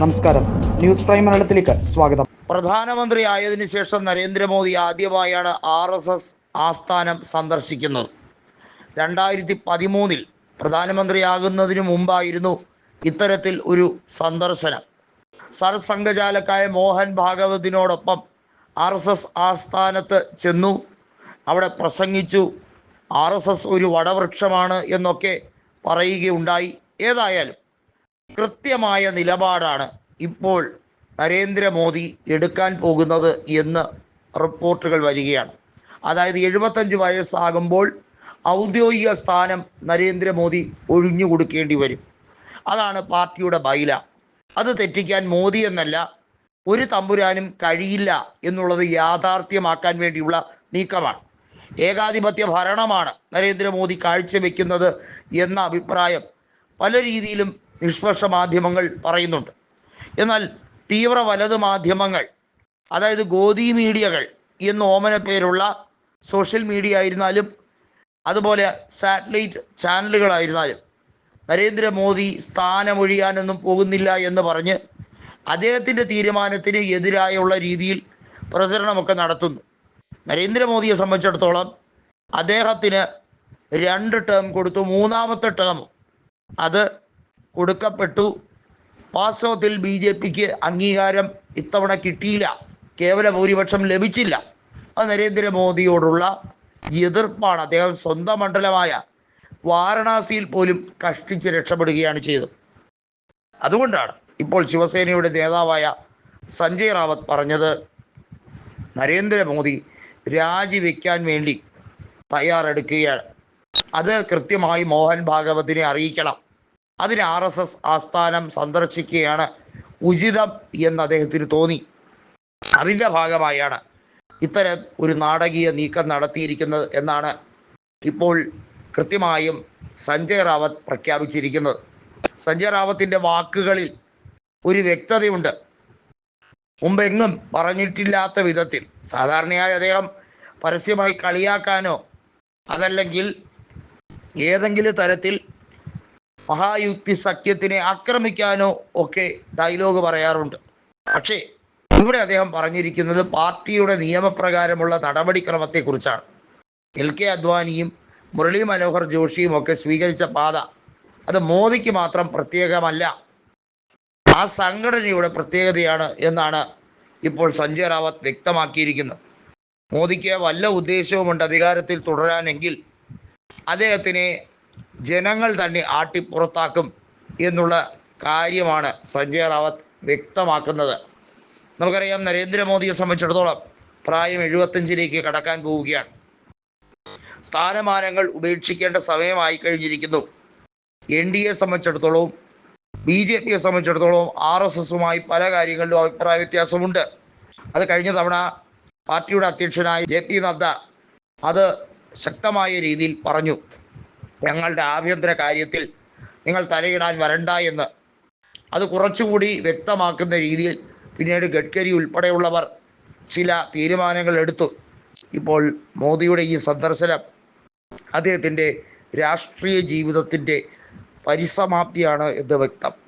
നമസ്കാരം. News prime മലയാളത്തിലേക്ക് സ്വാഗതം. പ്രധാനമന്ത്രി ആയതിനു ശേഷം നരേന്ദ്രമോദി ആദ്യമായാണ് ആർ എസ് എസ് ആസ്ഥാനം സന്ദർശിക്കുന്നത്. രണ്ടായിരത്തി പതിമൂന്നിൽ പ്രധാനമന്ത്രിയാകുന്നതിനു മുമ്പായിരുന്നു ഇത്തരത്തിൽ ഒരു സന്ദർശനം. സർസംഘചാലക്കായ മോഹൻ ഭാഗവതിനോടൊപ്പം ആർ എസ് എസ് ആസ്ഥാനത്ത് ചെന്നു. അവിടെ പ്രസംഗിച്ചു. ആർ എസ് എസ് ഒരു വടവൃക്ഷമാണ് എന്നൊക്കെ പറയുകയുണ്ടായി. ഏതായാലും കൃത്യമായ നിലപാടാണ് ഇപ്പോൾ നരേന്ദ്രമോദി എടുക്കാൻ പോകുന്നത് എന്ന് റിപ്പോർട്ടുകൾ വരികയാണ്. അതായത് എഴുപത്തഞ്ച് വയസ്സാകുമ്പോൾ ഔദ്യോഗിക സ്ഥാനം നരേന്ദ്രമോദി ഒഴിഞ്ഞു കൊടുക്കേണ്ടി വരും. അതാണ് പാർട്ടിയുടെ ബൈല. അത് തെറ്റിക്കാൻ മോദി എന്നല്ല ഒരു തമ്പുരാനും കഴിയില്ല എന്നുള്ളത് യാഥാർത്ഥ്യമാക്കാൻ വേണ്ടിയുള്ള നീക്കമാണ്. ഏകാധിപത്യ ഭരണമാണ് നരേന്ദ്രമോദി കാഴ്ചവെക്കുന്നത് എന്ന അഭിപ്രായം പല രീതിയിലും നിഷ്പക്ഷ മാധ്യമങ്ങൾ പറയുന്നുണ്ട്. എന്നാൽ തീവ്ര വലത് മാധ്യമങ്ങൾ അതായത് ഗോദി മീഡിയകൾ എന്ന് ഓമന പേരുള്ള സോഷ്യൽ മീഡിയ ആയിരുന്നാലും അതുപോലെ സാറ്റലൈറ്റ് ചാനലുകളായിരുന്നാലും നരേന്ദ്രമോദി സ്ഥാനമൊഴിയാനൊന്നും പോകുന്നില്ല എന്ന് പറഞ്ഞ് അദ്ദേഹത്തിന്റെ തീരുമാനത്തിന് എതിരായുള്ള രീതിയിൽ പ്രചരണമൊക്കെ നടത്തുന്നു. നരേന്ദ്രമോദിയെ സംബന്ധിച്ചിടത്തോളം അദ്ദേഹത്തിന് രണ്ട് ടേം കൊടുത്തു. മൂന്നാമത്തെ ടേം അത് കൊടുക്കപ്പെട്ടു. വാസ്തവത്തിൽ ബി ജെ പിക്ക് അംഗീകാരം ഇത്തവണ കിട്ടിയില്ല. കേവല ഭൂരിപക്ഷം ലഭിച്ചില്ല. അത് നരേന്ദ്രമോദിയോടുള്ള എതിർപ്പാണ്. അദ്ദേഹം സ്വന്തം മണ്ഡലമായ വാരണാസിയിൽ പോലും കഷ്ടിച്ച് രക്ഷപ്പെടുകയാണ് ചെയ്തത്. അതുകൊണ്ടാണ് ഇപ്പോൾ ശിവസേനയുടെ നേതാവായ സഞ്ജയ് റാവത്ത് പറഞ്ഞത് നരേന്ദ്രമോദി രാജിവെക്കാൻ വേണ്ടി തയ്യാറെടുക്കുകയാണ്. അത് കൃത്യമായി മോഹൻ ഭാഗവതിനെ അറിയിക്കണം. അതിന് ആർ എസ് എസ് ആസ്ഥാനം സന്ദർശിക്കുകയാണ് ഉചിതം എന്ന് അദ്ദേഹത്തിന് തോന്നി. അതിന്റെ ഭാഗമായാണ് ഇത്തരം ഒരു നാടകീയ നീക്കം നടത്തിയിരിക്കുന്നത് എന്നാണ് ഇപ്പോൾ കൃത്യമായും സഞ്ജയ് റാവത്ത് പ്രഖ്യാപിച്ചിരിക്കുന്നത്. സഞ്ജയ് റാവത്തിന്റെ വാക്കുകളിൽ ഒരു വ്യക്തതയുണ്ട്. മുമ്പെങ്ങും പറഞ്ഞിട്ടില്ലാത്ത വിധത്തിൽ സാധാരണയായി അദ്ദേഹം പരസ്യമായി കളിയാക്കാനോ അതല്ലെങ്കിൽ ഏതെങ്കിലും തരത്തിൽ മഹായുക്തി സഖ്യത്തിനെ ആക്രമിക്കാനോ ഒക്കെ ഡയലോഗ് പറയാറുണ്ട്. പക്ഷേ ഇവിടെ അദ്ദേഹം പറഞ്ഞിരിക്കുന്നത് പാർട്ടിയുടെ നിയമപ്രകാരമുള്ള നടപടിക്രമത്തെക്കുറിച്ചാണ്. എൽ കെ അദ്വാനിയും മുരളി മനോഹർ ജോഷിയും ഒക്കെ സ്വീകരിച്ച പാത അത് മോദിക്ക് മാത്രം പ്രത്യേകമല്ല ആ സംഘടനയുടെ പ്രത്യേകതയാണ് എന്നാണ് ഇപ്പോൾ സഞ്ജയ് റാവത്ത് വ്യക്തമാക്കിയിരിക്കുന്നത്. മോദിക്ക് വല്ല ഉദ്ദേശവുമുണ്ട് അധികാരത്തിൽ തുടരാനെങ്കിൽ അദ്ദേഹത്തിനെ ജനങ്ങൾ തന്നെ ആട്ടിപ്പുറത്താക്കും എന്നുള്ള കാര്യമാണ് സഞ്ജയ് റാവത്ത് വ്യക്തമാക്കുന്നത്. നമുക്കറിയാം നരേന്ദ്രമോദിയെ സംബന്ധിച്ചിടത്തോളം പ്രായം എഴുപത്തഞ്ചിലേക്ക് കടക്കാൻ പോവുകയാണ്. സ്ഥാനമാനങ്ങൾ ഉപേക്ഷിക്കേണ്ട സമയമായി കഴിഞ്ഞിരിക്കുന്നു. എൻ ഡി എ സംബന്ധിച്ചിടത്തോളവും ബി ജെ പിയെ സംബന്ധിച്ചിടത്തോളം ആർ എസ് എസുമായി പല കാര്യങ്ങളിലും അഭിപ്രായ വ്യത്യാസമുണ്ട്. അത് കഴിഞ്ഞ തവണ പാർട്ടിയുടെ അധ്യക്ഷനായ ജെ പി നദ്ദ അത് ശക്തമായ രീതിയിൽ പറഞ്ഞു. ഞങ്ങളുടെ ആഭ്യന്തര കാര്യത്തിൽ നിങ്ങൾ തലയിടാൻ വരണ്ട എന്ന്. അത് കുറച്ചുകൂടി വ്യക്തമാക്കുന്ന രീതിയിൽ പിന്നീട് ഗഡ്കരി ഉൾപ്പെടെയുള്ളവർ ചില തീരുമാനങ്ങൾ എടുത്തു. ഇപ്പോൾ മോദിയുടെ ഈ സന്ദർശനം അദ്ദേഹത്തിന്റെ രാഷ്ട്രീയ ജീവിതത്തിന്റെ പരിസമാപ്തിയാണ് എന്ന് വ്യക്തം.